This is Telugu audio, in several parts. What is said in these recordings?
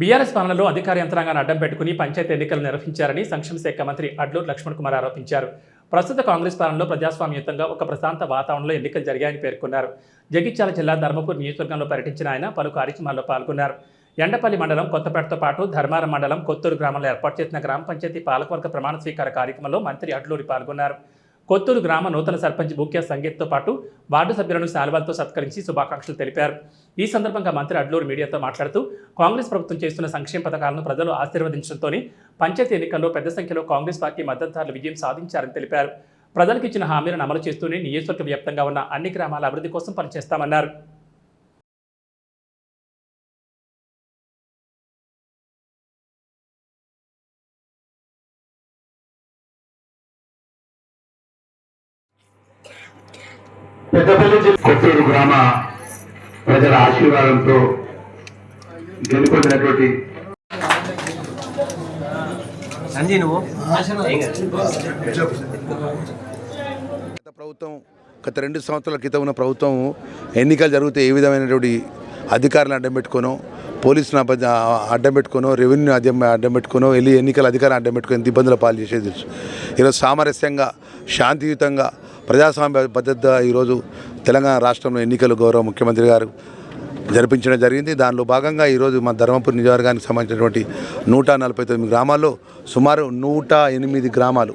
బీఆర్ఎస్ పాలనలో అధికార యంత్రాంగాన్ని అడ్డం పెట్టుకుని పంచాయతీ ఎన్నికలు నిర్వహించారని సంక్షేమ శాఖ మంత్రి అడ్లూరు లక్ష్మణ్ కుమార్ ఆరోపించారు. ప్రస్తుత కాంగ్రెస్ పాలనలో ప్రజాస్వామ్యయుతంగా ఒక ప్రశాంత వాతావరణంలో ఎన్నికలు జరిగాయని పేర్కొన్నారు. జగిత్యాల జిల్లా ధర్మపూర్ నియోజకవర్గంలో పర్యటించిన ఆయన పలు కార్యక్రమాల్లో పాల్గొన్నారు. ఎండపల్లి మండలం కొత్తపేటతో పాటు ధర్మారం మండలం కొత్తూరు గ్రామంలో ఏర్పాటు చేసిన గ్రామ పంచాయతీ పాలకవర్గ ప్రమాణ స్వీకార కార్యక్రమంలో మంత్రి అడ్లూరి పాల్గొన్నారు. కొత్తూరు గ్రామ నూతన సర్పంచ్ ముఖ్య సంగీత్తో పాటు వార్డు సభ్యులను శాలువాలతో సత్కరించి శుభాకాంక్షలు తెలిపారు. ఈ సందర్భంగా మంత్రి అడ్లూరు మీడియాతో మాట్లాడుతూ కాంగ్రెస్ ప్రభుత్వం చేస్తున్న సంక్షేమ పథకాలను ప్రజలు ఆశీర్వదించడంతోనే పంచాయతీ ఎన్నికల్లో పెద్ద సంఖ్యలో కాంగ్రెస్ పార్టీ మద్దతుదారులు విజయం సాధించారని తెలిపారు. ప్రజలకు ఇచ్చిన హామీలను అమలు చేస్తూనే నియోజకవర్గ వ్యాప్తంగా ఉన్న అన్ని గ్రామాల అభివృద్ధి కోసం పనిచేస్తామన్నారు. పెద్దపల్లి జిల్లా కొత్తూరు గ్రామ ప్రజల ఆశీర్వాదంతో గెలుపొందినటువంటి ప్రభుత్వం గత రెండు సంవత్సరాల క్రితం ఉన్న ప్రభుత్వం ఎన్నికలు జరిగితే ఏ విధమైనటువంటి అధికారులను అడ్డం పెట్టుకోనో పోలీసులను అబద్ధ అడ్డం పెట్టుకోనో రెవెన్యూ అడ్డం అడ్డం పెట్టుకోనో వెళ్ళి ఎన్నికల అధికారం అడ్డం పెట్టుకుని ఇబ్బందుల పాలు చేసేది ఈరోజు సామరస్యంగా శాంతియుతంగా ప్రజాస్వామ్య భద్రత ఈరోజు తెలంగాణ రాష్ట్రంలో ఎన్నికలు గౌరవ ముఖ్యమంత్రి గారు జరిపించడం జరిగింది. దానిలో భాగంగా ఈరోజు మా ధర్మపురి నియోజకవర్గానికి సంబంధించినటువంటి నూట నలభై తొమ్మిది గ్రామాల్లో సుమారు నూట ఎనిమిది గ్రామాలు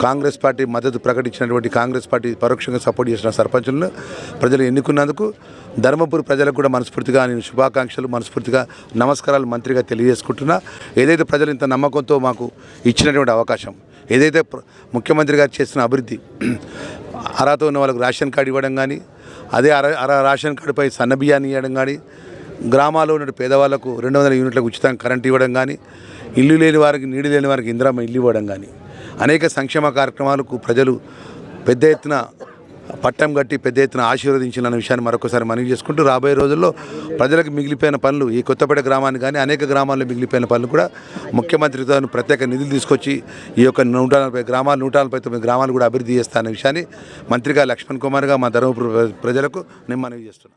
కాంగ్రెస్ పార్టీ మద్దతు ప్రకటించినటువంటి కాంగ్రెస్ పార్టీ పరోక్షంగా సపోర్ట్ చేసిన సర్పంచులను ప్రజలు ఎన్నుకున్నందుకు ధర్మపురి ప్రజలకు కూడా మనస్ఫూర్తిగా నేను శుభాకాంక్షలు మనస్ఫూర్తిగా నమస్కారాలు మంత్రిగా తెలియజేసుకుంటున్నా. ఏదైతే ప్రజలు ఇంత నమ్మకంతో మాకు ఇచ్చినటువంటి అవకాశం ఏదైతే ముఖ్యమంత్రి గారు చేసిన అభివృద్ధి అర్హత ఉన్న వాళ్ళకు రేషన్ కార్డు ఇవ్వడం కానీ అదే అర రేషన్ కార్డుపై సన్న బియ్యాన్ని ఇవ్వడం కానీ గ్రామాల్లో ఉన్న పేదవాళ్ళకు రెండు వందల యూనిట్లకు ఉచితంగా కరెంట్ ఇవ్వడం కానీ ఇల్లు లేని వారికి నీళ్ళు లేని వారికి ఇందిరమ్మ ఇల్లు ఇవ్వడం కానీ అనేక సంక్షేమ కార్యక్రమాలకు ప్రజలు పెద్ద ఎత్తున పట్టం కట్టి పెద్ద ఎత్తున ఆశీర్వదించాలన్న విషయాన్ని మరొకసారి మనవి చేసుకుంటూ రాబోయే రోజుల్లో ప్రజలకు మిగిలిపోయిన పనులు ఈ కొత్తపేట గ్రామాన్ని కానీ అనేక గ్రామాల్లో మిగిలిపోయిన పనులు కూడా ముఖ్యమంత్రితో ప్రత్యేక నిధులు తీసుకొచ్చి ఈ యొక్క నూట నలభై గ్రామాలు నూట నలభై తొమ్మిది గ్రామాలు కూడా అభివృద్ధి చేస్తానన్న విషయాన్ని మంత్రిగా లక్ష్మణ్ కుమార్గా మా ధర్మపురి ప్రజలకు నేను మనవి చేస్తున్నాను.